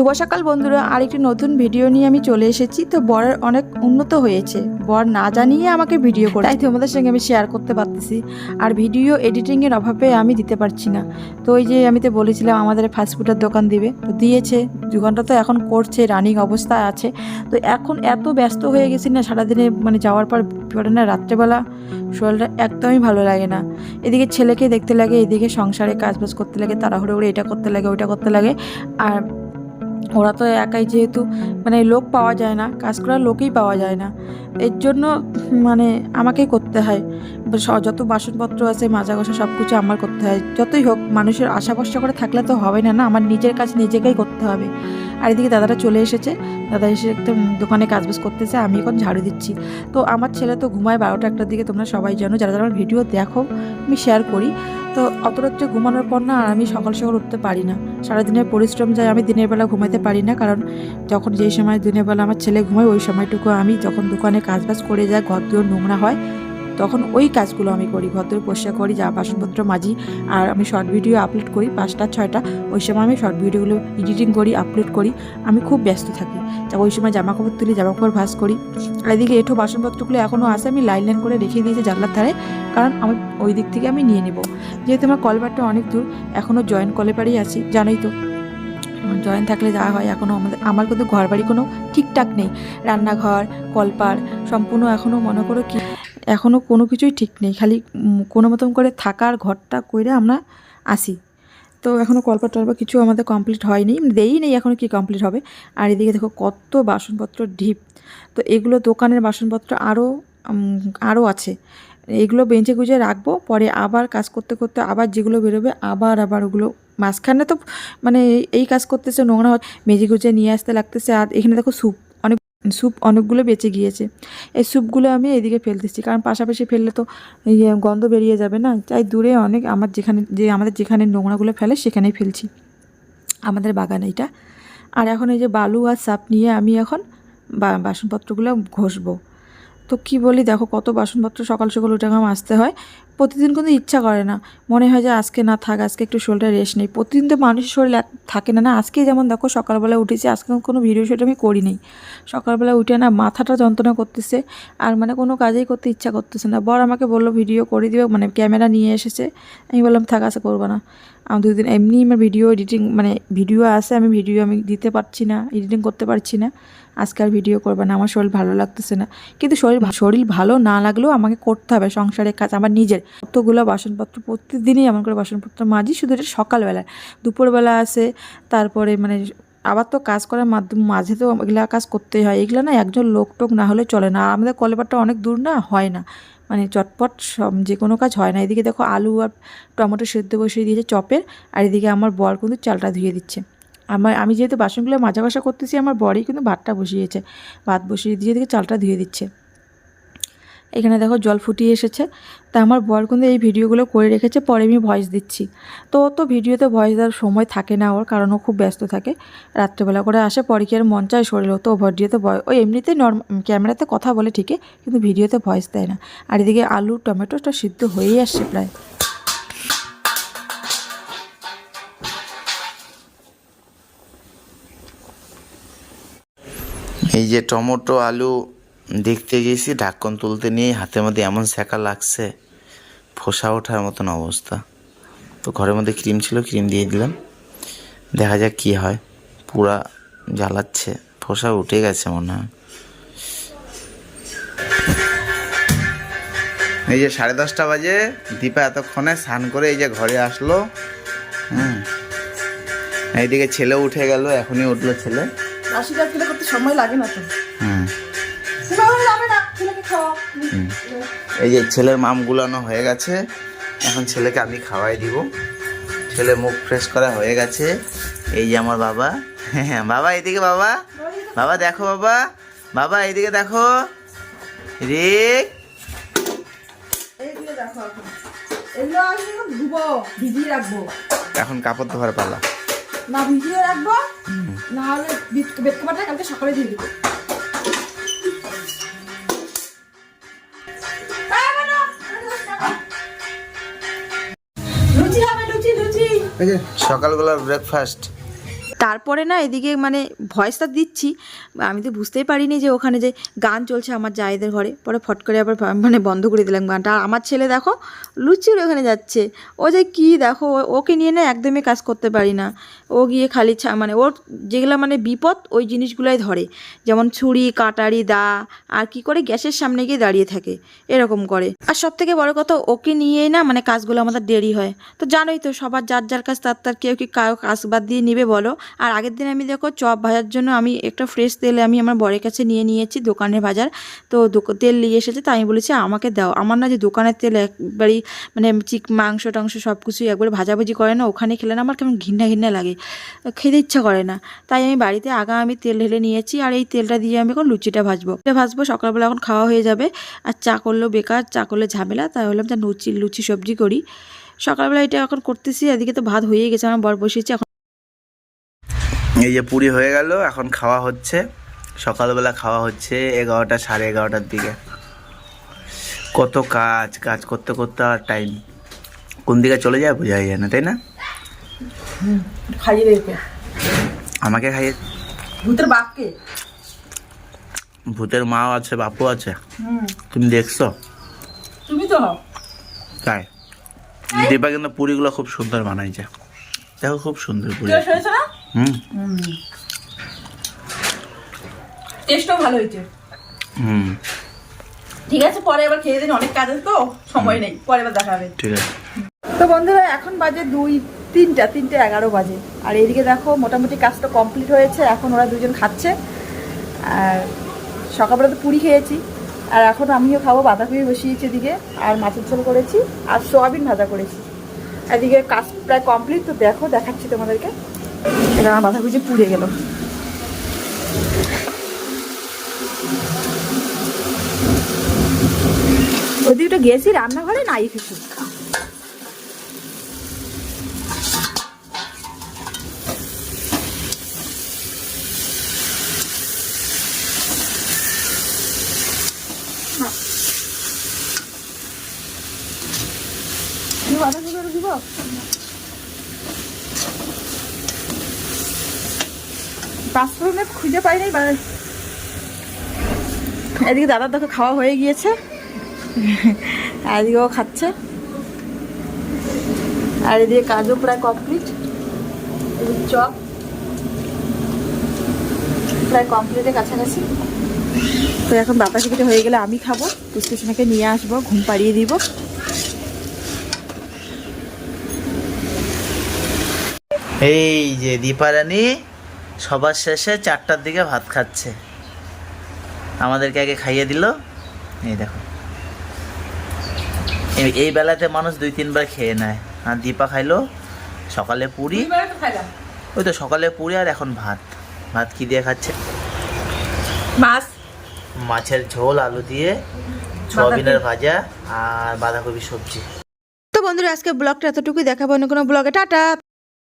শুভ সকাল বন্ধুরা, আরেকটি নতুন ভিডিও নিয়ে আমি চলে এসেছি। তো বরের অনেক উন্নত হয়েছে। বর না জানিয়ে আমাকে ভিডিও করে তাই তোমাদের সঙ্গে আমি শেয়ার করতে পারতেছি। আর ভিডিও এডিটিংয়ের অভাবে আমি দিতে পারছি না। তো ওই যে আমি তো বলেছিলাম, আমাদের ফাস্টফুডের দোকান দিবে। তো দিয়েছে। দোকানটা তো এখন করছে রানিং অবস্থায় আছে। তো এখন এত ব্যস্ত হয়ে গেছি না, সারাদিনে মানে যাওয়ার পর পরে না, রাত্রেবেলা শরীরটা একদমই ভালো লাগে না। এদিকে ছেলেকে দেখতে লাগে, এদিকে সংসারে কাজবাজ করতে লাগে, তাড়াহুড়ো করে এটা করতে লাগে, ওইটা করতে লাগে। আর ওরা তো একাই যেহেতু মানে লোক পাওয়া যায় না কাজ করার লোকই পাওয়া যায় না। এর জন্য মানে আমাকেই করতে হয়। যত বাসনপত্র আছে মাজা ঘষা সব কিছু আমার করতে হয়। যতই হোক, মানুষের আশা ভরসা করে থাকলে তো হবে না না? আমার নিজের কাজ নিজেকেই করতে হবে। আর এদিকে দাদাটা চলে এসেছে। দাদা এসে একটা দোকানে কাজবাজ করতেছে, আমি এখন ঝাড়ু দিচ্ছি। তো আমার ছেলে তো ঘুমায় বারোটা একটার দিকে, তোমরা সবাই জানো। যারা যারা আমার ভিডিও দেখো, আমি শেয়ার করি। তো অত রাত্রে ঘুমানোর পর না আর আমি সকাল সকাল উঠতে পারি না। সারাদিনের পরিশ্রম যায় আমি দিনের বেলা ঘুমাতে পারি না, কারণ যখন যেই সময় দিনের বেলা আমার ছেলে ঘুমায়, ওই সময়টুকু আমি যখন দোকানে কাজবাজ করে যায় ঘর দুয়ার নোংরা হয় তখন ওই কাজগুলো আমি করি। ঘর পরিষ্কার করি, যা বাসনপত্র মাজি, আর আমি শর্ট ভিডিও আপলোড করি। পাঁচটা, ছয়টা, ওই সময় আমি শর্ট ভিডিওগুলো এডিটিং করি আপলোড করি। আমি খুব ব্যস্ত থাকি। ওই সময় জামা কাপড় তুলি জামা কাপড় ভাঁজ করি। এদিকে এঠো বাসনপত্রগুলো এখনও আসে আমি লাইন লাইন করে রেখে দিয়েছি জানলার ধারে, কারণ আমি ওই দিক থেকে আমি নিয়ে নেব। যেহেতু আমার কলবারটা অনেক দূর এখনও জয়েন্ট কলেবারেই আছি, জানোই তো। জয়েন্ট থাকলে যাওয়া হয় এখনও আমাদের, আমার কিন্তু ঘর বাড়ি কোনো ঠিকঠাক নেই। রান্নাঘর, কলপার, সম্পূর্ণ এখনও মনে করো কি এখনও কোনো কিছুই ঠিক নেই। খালি কোনো মতন করে থাকার ঘরটা কইরে আমরা আসি। তো এখনও কলপার টলপার কিছু আমাদের কমপ্লিট হয়নি। দেই নেই এখনও কি কমপ্লিট হবে। আর এদিকে দেখো কত বাসনপত্র ঢিপ। তো এগুলো দোকানের বাসনপত্র আরও আরও আছে। এগুলো বেঞ্চে গুজে রাখব, পরে আবার কাজ করতে করতে আবার যেগুলো বেরোবে আবার আবার ওগুলো মাঝখানে তো মানে এই- কাজ করতেছে, নোংরা মেজে গুজে নিয়ে আসতে লাগতেছে, আর এখানে দেখো স্যুপ অনেক স্যুপ অনেকগুলো বেঁচে গিয়েছে। এই স্যুপগুলো আমি এদিকে ফেলতেছি, কারণ পাশাপাশি ফেললে তো এই গন্ধ বেরিয়ে যাবে না। তাই দূরে অনেক আমার যেখানে, যে আমাদের যেখানে নোংরাগুলো ফেলে সেখানেই ফেলছি, আমাদের বাগান এইটা আর এখন এই যে বালু আর সাপ নিয়ে আমি এখন বাসনপত্রগুলো ঘষবো। তো কি বলি, দেখো কত বাসনপত্র সকাল সকাল উঠে আমার আসতে হয়। প্রতিদিন কিন্তু ইচ্ছা করে না। মনে হয় যে আজকে না থাক, আজকে একটু শরীরটা রেস্ট নেই। প্রতিদিন তো মানুষের শরীর থাকে না না? আজকে যেমন দেখো সকালবেলা উঠেছি, আজকে কোনো ভিডিও শুট আমি করি নাই। সকালবেলা উঠে না মাথাটা যন্ত্রণা করতেছে, আর মানে কোনো কাজেই করতে ইচ্ছা করতেছে না। বর আমাকে বলল ভিডিও করে দিবে মানে ক্যামেরা নিয়ে এসেছে। আমি বললাম, থাক আসা করব না। আমি দুদিন এমনি আমার ভিডিও এডিটিং মানে ভিডিও আছে, আমি ভিডিও আমি দিতে পারছি না এডিটিং করতে পারছি না। আজকে আর ভিডিও করবে না, আমার শরীর ভালো লাগতেছে না। কিন্তু শরীর শরীর ভালো না লাগলেও আমাকে করতে হবে, সংসারের কাজ আমার নিজের। কতগুলো বাসনপত্র প্রতিদিনই এমন করে বাসনপত্র মাজি, শুধু এটা সকালবেলায়। দুপুরবেলা আছে, তারপরে মানে আবার তো কাজ করার মাধ্যম, মাঝে তো এগুলা কাজ করতেই হয়। এগুলো না একজন লোক টোক না হলে চলে না। আমাদের কলেবারটা অনেক দূর না, হয় না। মানে চটপট সব যে কোনো কাজ হয় না। এদিকে দেখো আলু আর টমেটো সেদ্ধ বসিয়ে দিয়েছে চপের, আর এদিকে আমার বর কিন্তু চালটা ধুয়ে দিচ্ছে। আমার, আমি যেহেতু বাসনগুলো মাজা ঘষা করতেছি, আমার বরই কিন্তু ভাতটা বসিয়েছে। ভাত বসিয়ে দিয়ে এদিকে চালটা ধুয়ে দিচ্ছে। এখানে দেখো জল ফুটিয়ে এসেছে। তা আমার বর কিন্তু এই ভিডিওগুলো করে রেখেছে, পরে আমি ভয়েস দিচ্ছি। তো ও তো ভিডিওতে ভয়েস দেওয়ার সময় থাকে না ওর, কারণ ও খুব ব্যস্ত থাকে। রাত্রেবেলা করে আসে, পরে কি আর মন চায় শরীর ও তো ভিডিওতে ওই এমনিতেই নর্ম ক্যামেরাতে কথা বলে ঠিকই, কিন্তু ভিডিওতে ভয়েস দেয় না। আর এদিকে আলু টমেটোটা সিদ্ধ হয়েই আসছে প্রায়। এই যে টমেটো, আলু দেখতে গেছি ঢাকন তুলতে নিয়ে হাতের মধ্যে এমন সেকা লাগছে ফোসা ওঠার মতন অবস্থা। তো ঘরের মধ্যে ক্রিম ছিল ক্রিম দিয়ে দিলাম। দেখা যাক কি হয়। পুরা জ্বালাচ্ছে ফোসা উঠে গেছে মনে হয়। এই যে সাড়ে দশটা বাজে দীপা এতক্ষণে স্নান করে এই যে ঘরে আসলো। হুম। এইদিকে ছেলে উঠে গেল এখনই উঠল ছেলে। কাজ করতে সময় লাগে না তো। এই যে ছেলের মাম গুলানো হয়ে গেছে এখন ছেলেকে আমি খাওয়াই দিব। ছেলে মুখ ফ্রেশ করা হয়ে গেছে। এই যে আমার বাবা। হ্যাঁ বাবা এদিকে বাবা। বাবা দেখো বাবা। বাবা এইদিকে দেখো রিক এখন কাপড় ধোয়ার পালা। না ভিজিয়ে রাখব। না হলে কালকে সকালে দিয়ে সকালবেলার ব্রেকফাস্ট তারপরে না এদিকে মানে ভয়েসটা দিচ্ছি, আমি তো বুঝতেই পারিনি যে ওখানে যে গান চলছে আমার জায়েদের ঘরে। পরে ফট করে আবার মানে বন্ধ করে দিলাম গানটা। আর আমার ছেলে দেখো, লুচির ওখানে যাচ্ছে। ও যে কি দেখো ওকে নিয়ে না একদমই কাজ করতে পারি না। ও গিয়ে খালি মানে ওর যেগুলো মানে বিপদ, ওই জিনিসগুলোই ধরে। যেমন ছুরি, কাটারি, দা, আর কি করে গ্যাসের সামনে গিয়ে দাঁড়িয়ে থাকে। এরকম করে। আর সব থেকে বড় কথা, ওকে নিয়েই না মানে কাজগুলো আমাদের দেরি হয়। তো জানোই তো সবার যার যার কাজ, তার তার কেউ কি কাজ বাদ দিয়ে নিবে বলো? আর আগের দিন আমি দেখো চপ ভাজার জন্য আমি একটা ফ্রেশ তেল আমি আমার বরের কাছে নিয়ে নিয়েছি দোকানের বাজার। তো তেল নিয়ে এসেছে তাই আমি বলেছি আমাকে দাও। আমার না যে দোকানের তেল একবারই মানে চিক, মাংস টাংস সব কিছুই একবারে ভাজাভুজি করে না, ওখানে খেলে না আমার কেমন ঘিন্না ঘিন্না লাগে। খেতে ইচ্ছা করে না। তাই আমি বাড়িতে আগা আমি তেল ঢেলে নিয়েছি আর এই তেলটা দিয়ে আমি এখন লুচিটা ভাজবো। এটা ভাজবো, সকালবেলা এখন খাওয়া হয়ে যাবে। আর চা করলেও বেকার, চা করলে ঝামেলা, তাই হলাম যে লুচি লুচি সবজি করি। সকালবেলা এটা এখন করতেছি, এদিকে তো ভাত হয়ে গেছে, আমার বর বসিয়েছি, এখন এই যে পুরি হয়ে গেল এখন খাওয়া হচ্ছে। সকালবেলা খাওয়া হচ্ছে এগারোটা সাড়ে এগারোটার দিকে। কত কাজ কাজ করতে করতে আর টাইম কোন দিকে চলে যায় বোঝাই যায় না তাই না? আমাকে খাইয়ে ভূতের বাপকে? ভূতের মাও আছে বাপু আছে। তুমি দেখছ? তুমি তো তাই। দীপা কিন্তু পুরিগুলো খুব সুন্দর বানাইছে। দেখো খুব সুন্দর পুরি। হুম। টেস্টও ভালো হয়েছে। হুম। ঠিক আছে পরে এবার খেয়ে দিন অনেক কাজ আছে তো সময় নেই পরে এবার দেখাবে ঠিক আছে। তো বন্ধুরা এখন বাজে দুই তিনটা তিনটে এগারো বাজে। আর এদিকে দেখো মোটামুটি কাজটা কমপ্লিট হয়েছে এখন ওরা দুজন খাচ্ছে। আর সকালবেলা তো পুরি খেয়েছি। আর এখন আমিও খাব বাঁধাকপি বসিয়েছি এদিকে আর মাছের ঝোল করেছি আর সোয়াবিন ভাজা করেছি। এদিকে কাজ প্রায় কমপ্লিট তো দেখো দেখাচ্ছি তোমাদেরকে। এটা আমার বাঁধাকপি যে পুড়ে গেল। ওদিকটা গেছি রান্নাঘরে নাই কিছু। তুমি বাঁধাকপি করে দিব পাঁচফোড়নে খুঁজে পাই নাই এদিকে দাদার দেখো খাওয়া হয়ে গিয়েছে। এদিকেও খাচ্ছে। আর এদিকে কাজও প্রায় কমপ্লিট। এদিকে চপ। প্রায় কমপ্লিটের কাছাকাছি। তো এখন বাতাসি কেটে হয়ে গেলে আমি খাব। পুষ্কুসোনাকে নিয়ে আসব, ঘুম পাড়িয়ে দিব। এই যে দীপারানী সবার শেষে চারটার দিকে ভাত খাচ্ছে। আমাদেরকে আগে খাইয়ে দিল। এই দেখো। এই- এই বেলাতে মানুষ দুই তিনবার খেয়ে নেয়। আর দীপা খাইলো সকালে পুরি। ওই তো সকালে পুরি আর এখন ভাত। ভাত কি দিয়ে খাচ্ছে? মাছ। মাছের ঝোল আলু দিয়ে সয়াবিনের ভাজা আর বাঁধাকপি সবজি। তো বন্ধুরা আজকে ব্লগটা এতটুকুই দেখাবো। অন্য কোনো ব্লগে। টাটা!